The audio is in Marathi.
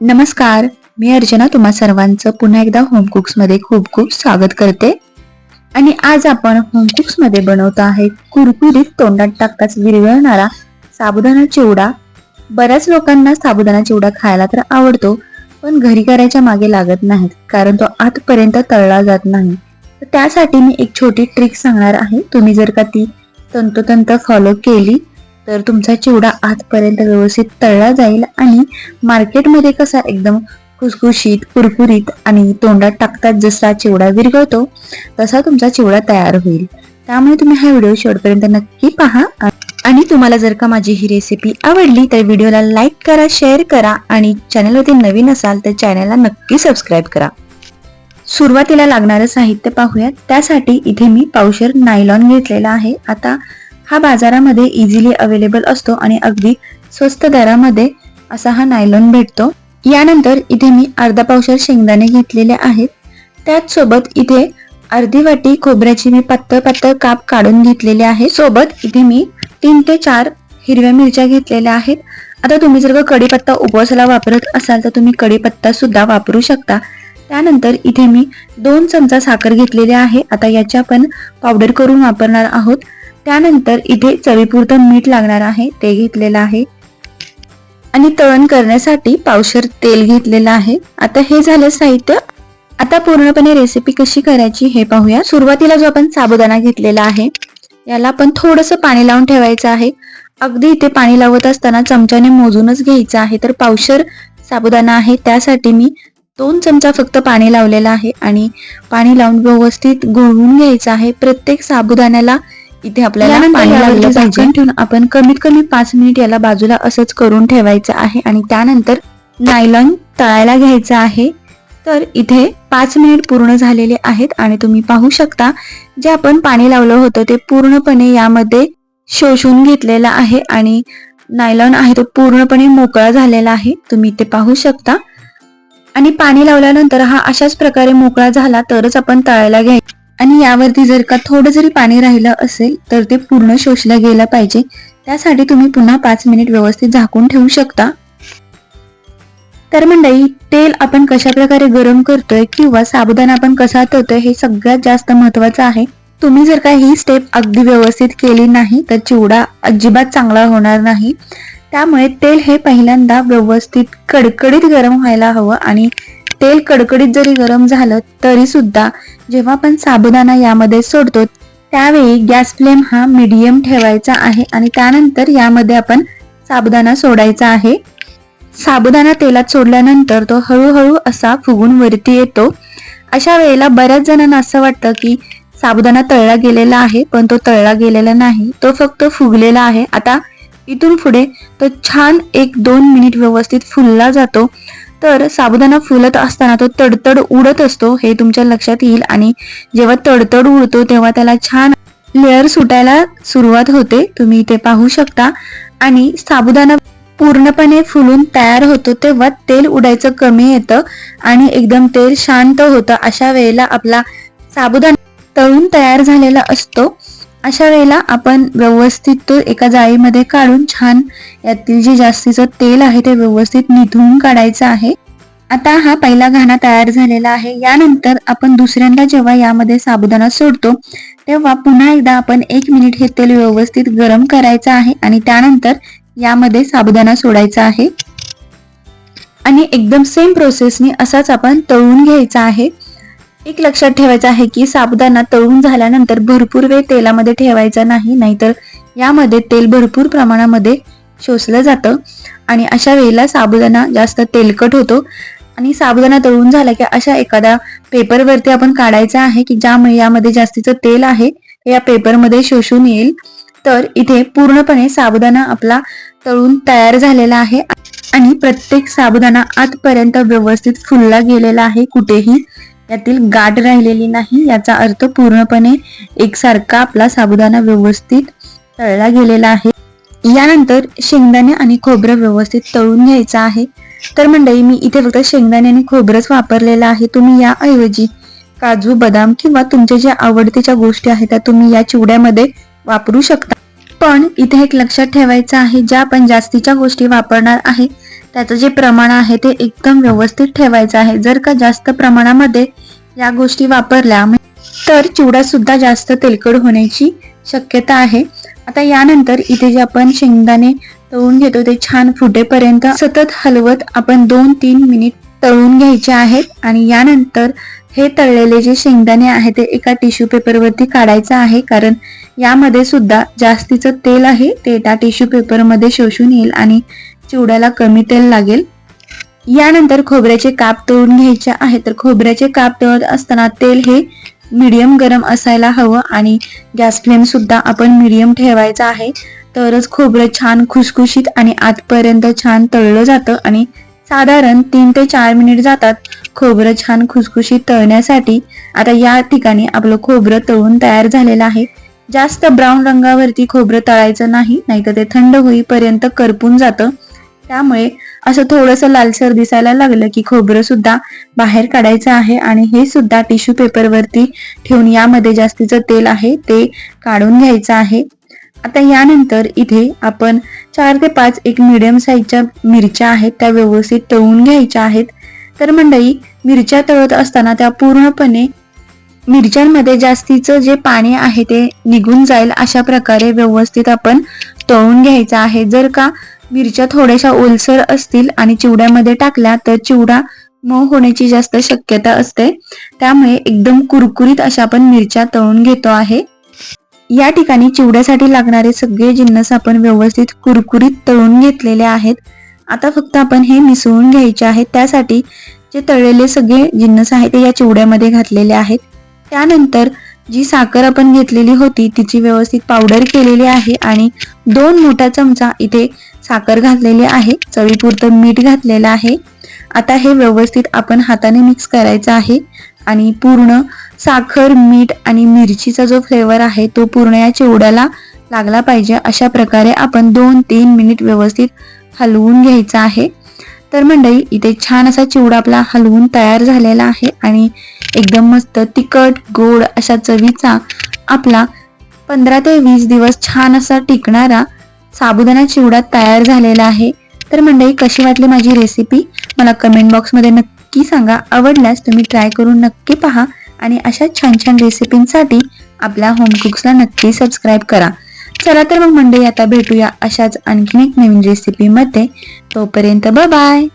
नमस्कार मी अर्चना तुम्हा सर्वांचं पुन्हा एकदा होम कुक्समध्ये खूप खूप स्वागत करते. आणि आज आपण होम कुक्समध्ये बनवतो आहे कुरकुरीत तोंडात टाकताच विरघळणारा साबुदाणा चिवडा. बऱ्याच लोकांना साबुदाणा चिवडा खायला तर आवडतो पण घरी करायच्या मागे लागत नाहीत कारण तो आतपर्यंत तळला जात नाही. तर त्यासाठी मी एक छोटी ट्रिक सांगणार आहे. तुम्ही जर का ती तंतोतंत फॉलो केली तर तुमचा चिवडा आतपर्यंत व्यवस्थित तळला जाईल आणि मार्केटमध्ये कसा एकदम खुसखुशीत कुरकुरीत आणि तोंडात टाकतात जसा चिवडा विरघळतो तसा तुमचा चिवडा तयार होईल. त्यामुळे तुम्ही हा व्हिडिओ शेवटपर्यंत नक्की पहा. आणि तुम्हाला जर का माझी ही रेसिपी आवडली तर व्हिडिओला लाईक करा शेअर करा आणि चॅनलवरती नवीन असाल तर चॅनलला नक्की सबस्क्राईब करा. सुरुवातीला लागणारं साहित्य पाहूया त्यासाठी इथे मी पावशर नायलॉन घेतलेला आहे. आता हा बाजारामध्ये इझिली अवेलेबल असतो आणि अगदी स्वस्त दरामध्ये असा हा नायलॉन भेटतो. यानंतर इथे मी अर्धा पावशर शेंगदाणे घेतलेले आहेत. त्याच सोबत इथे अर्धी वाटी खोबऱ्याची मी पातळ पातळ काप काढून घेतलेले आहे. सोबत इथे मी तीन ते चार हिरव्या मिरच्या घेतलेल्या आहेत. आता तुम्ही जर का कढीपत्ता उपवासाला वापरत असाल तर तुम्ही कढीपत्ता सुद्धा वापरू शकता. त्यानंतर इथे मी दोन चमचा साखर घेतलेली आहे. आता याची आपण पावडर करून वापरणार आहोत. त्यानंतर इथे चवीपुरतं मीठ लागणार आहे ते घेतलेलं आहे. आणि तळण करण्यासाठी पावशर तेल घेतलेलं आहे. आता हे झालं साहित्य. आता पूर्णपणे रेसिपी कशी करायची हे पाहूया. सुरुवातीला जो आपण साबुदाणा घेतलेला आहे याला आपण थोडस पाणी लावून ठेवायचं आहे. अगदी इथे पाणी लावत असताना चमच्याने मोजूनच घ्यायचं आहे. तर पावशर साबुदाणा आहे त्यासाठी मी दोन चमचा फक्त पाणी लावलेलं आहे. आणि पाणी लावून व्यवस्थित गुळवून घ्यायचं आहे. प्रत्येक साबुदाण्याला इथे आपल्याला पाणी लागलं पाहिजे. ठेवून आपण कमीत कमी पाच मिनिट याला बाजूला असंच करून ठेवायचं आहे आणि त्यानंतर नायलॉन तळायला घ्यायचं आहे. तर इथे पाच मिनिट पूर्ण झालेले आहेत आणि तुम्ही पाहू शकता जे आपण पाणी लावलं होतं ते पूर्णपणे यामध्ये शोषून घेतलेलं आहे आणि नायलॉन आहे तो पूर्णपणे मोकळा झालेला आहे. तुम्ही ते पाहू शकता. आणि पाणी लावल्यानंतर हा अशाच प्रकारे मोकळा झाला तरच आपण तळायला घ्यायचा. आणि यावरती जर का थोडं जरी पाणी राहिलं असेल तर ते पूर्ण शोषलं गेलं पाहिजे. त्यासाठी तुम्ही पुन्हा पाच मिनिट व्यवस्थित झाकून ठेवू शकता. तर मंडळी तेल आपण कशा प्रकारे गरम करतोय किंवा साबुदाणा आपण कसा तळतोय हे सगळ्यात जास्त महत्वाचं आहे. तुम्ही जर का ही स्टेप अगदी व्यवस्थित केली नाही तर चिवडा अजिबात चांगला होणार नाही. त्यामुळे तेल हे पहिल्यांदा व्यवस्थित कडकडीत गरम व्हायला हवं आणि तेल कडकडीत जरी गरम झालं तरी सुद्धा जेव्हा आपण साबुदाणा यामध्ये सोडतो त्यावेळी गॅस फ्लेम हा मीडियम ठेवायचा आहे आणि त्यानंतर यामध्ये आपण साबुदाणा सोडायचा आहे. साबुदाणा तेलात सोडल्यानंतर तो हळूहळू असा फुगून वरती येतो. अशा वेळेला बऱ्याच जणांना असं वाटतं की साबुदाणा तळला गेलेला आहे पण तो तळला गेलेला नाही. तो फक्त फुगलेला आहे. आता इथून पुढे तो छान एक दोन मिनिट व्यवस्थित फुलला जातो. तर साबुदाणा फुलत असताना तो तडतड उडत असतो हे तुमच्या लक्षात येईल. आणि जेव्हा तडतड उडतो तेव्हा त्याला छान लेअर सुटायला सुरुवात होते. तुम्ही ते पाहू शकता. आणि साबुदाणा पूर्णपणे फुलून तयार होतो तेव्हा तेल उडायचं कमी येतं आणि एकदम तेल शांत होतं. अशा वेळेला आपला साबुदाणा तळून तयार झालेला असतो. अशा वेळेला आपण व्यवस्थित तो एका जाळीमध्ये काढून छान यातील जे जास्तीचं तेल आहे ते व्यवस्थित निथळून काढायचं आहे. आता हा पहिला घाणा तयार झालेला आहे. यानंतर आपण दुसऱ्यांदा जेव्हा यामध्ये साबुदाणा सोडतो तेव्हा पुन्हा एकदा आपण एक मिनिट हे तेल व्यवस्थित गरम करायचं आहे आणि त्यानंतर यामध्ये साबुदाणा सोडायचा आहे. आणि एकदम सेम प्रोसेसने असाच आपण तळून घ्यायचा आहे. एक लक्षात ठेवायचं आहे की साबुदाणा तळून झाल्यानंतर भरपूर वेळ तेलामध्ये ठेवायचा नाही नाहीतर यामध्ये तेल भरपूर प्रमाणामध्ये शोषलं जातं आणि अशा वेळेला साबुदाणा जास्त तेलकट होतो. आणि साबुदाणा तळून झाला की अशा एखाद्या पेपरवरती आपण काढायचा आहे की ज्यामुळे यामध्ये जास्तीचं तेल आहे हे या पेपरमध्ये शोषून येईल. तर इथे पूर्णपणे साबुदाणा आपला तळून तयार झालेला आहे आणि प्रत्येक साबुदाणा आतपर्यंत व्यवस्थित फुलला गेलेला आहे कुठेही. यातील गाठ राहिलेली नाही याचा अर्थ पूर्णपणे एकसारखा आपला साबुदाणा व्यवस्थित तळला गेलेला आहे. यानंतर शेंगदाणे आणि खोबरं व्यवस्थित तळून घ्यायचं आहे. तर मंडळी मी इथे फक्त शेंगदाणे आणि खोबरंच वापरलेलं आहे. तुम्ही याऐवजी काजू बदाम किंवा तुमच्या ज्या आवडतीच्या गोष्टी आहेत त्या तुम्ही या चिवड्यामध्ये वापरू शकता. पण इथे एक लक्षात ठेवायचं आहे ज्या आपण जास्तीच्या गोष्टी वापरणार आहे त्याचं जे प्रमाण आहे ते एकदम व्यवस्थित ठेवायचं आहे. जर का जास्त प्रमाणामध्ये या गोष्टी वापरल्या तर चिवडा सुद्धा जास्त तेलकट होण्याची शक्यता आहे. आता यानंतर इथे जे आपण शेंगदाणे तळून घेतो ते छान फुटेपर्यंत सतत हलवत आपण दोन तीन मिनिट तळून घ्यायचे आहेत. आणि यानंतर हे तळलेले जे शेंगदाणे आहे ते एका टिश्यू पेपरवरती काढायचं आहे. कारण यामध्ये सुद्धा जास्तीचं तेल आहे ते त्या टिश्यू पेपरमध्ये शोषून येईल आणि चिवड्याला कमी तेल लागेल. यानंतर खोबऱ्याचे काप तळून घ्यायचे आहे तर खोबऱ्याचे काप तळत असताना तेल हे मीडियम गरम असायला हवं आणि गॅस फ्लेम सुद्धा आपण मीडियम ठेवायचा आहे. तरच खोबरं छान खुसखुशीत आणि आतपर्यंत छान तळलं जातं आणि साधारण तीन ते चार मिनिट जातात खोबरं छान खुसखुशीत तळण्यासाठी. आता या ठिकाणी आपलं खोबरं तळून तयार झालेलं आहे. जास्त ब्राऊन रंगावरती खोबरं तळायचं नाही नाहीतर ते थंड होईपर्यंत करपून जातं. त्यामुळे असं थोडंसं लालसर दिसायला लागलं की खोबरं सुद्धा बाहेर काढायचं आहे आणि हे सुद्धा टिश्यू पेपरवरती ठेवून यामध्ये जास्तीचं तेल आहे ते काढून घ्यायचं आहे. आता यानंतर इथे आपण चार ते पाच एक मिडियम साईजच्या मिरच्या आहेत त्या व्यवस्थित तळून घ्यायच्या आहेत. तर मंडळी मिरच्या तळत असताना त्या पूर्णपणे मिरच्यांमध्ये जास्तीचं जे पाणी आहे ते निघून जाईल अशा प्रकारे व्यवस्थित आपण तळून घ्यायचं आहे. जर का मिरच्या थोड्याशा ओलसर असतील आणि चिवड्यामध्ये टाकल्या तर चिवडा मऊ होण्याची जास्त शक्यता असते. त्यामुळे एकदम कुरकुरीत अशा आपण मिरच्या तळून घेतो आहे. या ठिकाणी चिवड्यासाठी लागणारे सगळे जिन्नस आपण व्यवस्थित कुरकुरीत तळून घेतलेले आहेत. आता फक्त आपण हे मिसळून घ्यायचे आहेत त्यासाठी जे तळलेले सगळे जिन्नस आहेत ते या चिवड्यामध्ये घातलेले आहेत. त्यानंतर जी साखर आपण घेतलेली होती तिची व्यवस्थित पावडर केलेली आहे आणि दोन मोठा चमचा इथे साखर घातलेली आहे. चवीपुरतं मीठ घातलेलं आहे. आता हे व्यवस्थित आपण हाताने मिक्स करायचं आहे आणि पूर्ण साखर मीठ आणि मिरचीचा जो फ्लेवर आहे तो पूर्ण या चिवड्याला लागला पाहिजे. अशा प्रकारे आपण दोन तीन मिनिट व्यवस्थित हलवून घ्यायचा आहे. तर मंडळी इथे छान असा चिवडा आपला हलवून तयार झालेला आहे आणि एकदम मस्त तिखट गोड अशा चवीचा आपला पंधरा ते वीस दिवस छान असा टिकणारा साबुदाणा चिवडा तयार झालेला आहे. तर मंडळी कशी वाटली माझी रेसिपी मला कमेंट बॉक्समध्ये नक्की सांगा. आवडल्यास तुम्ही ट्राय करून नक्की पहा आणि अशा छान छान रेसिपींसाठी आपल्या होम कुक्सला नक्की सबस्क्राईब करा. चला तर मग मंडळी आता भेटूया अशाच आणखीन एक नवीन रेसिपीमध्ये तोपर्यंत बाय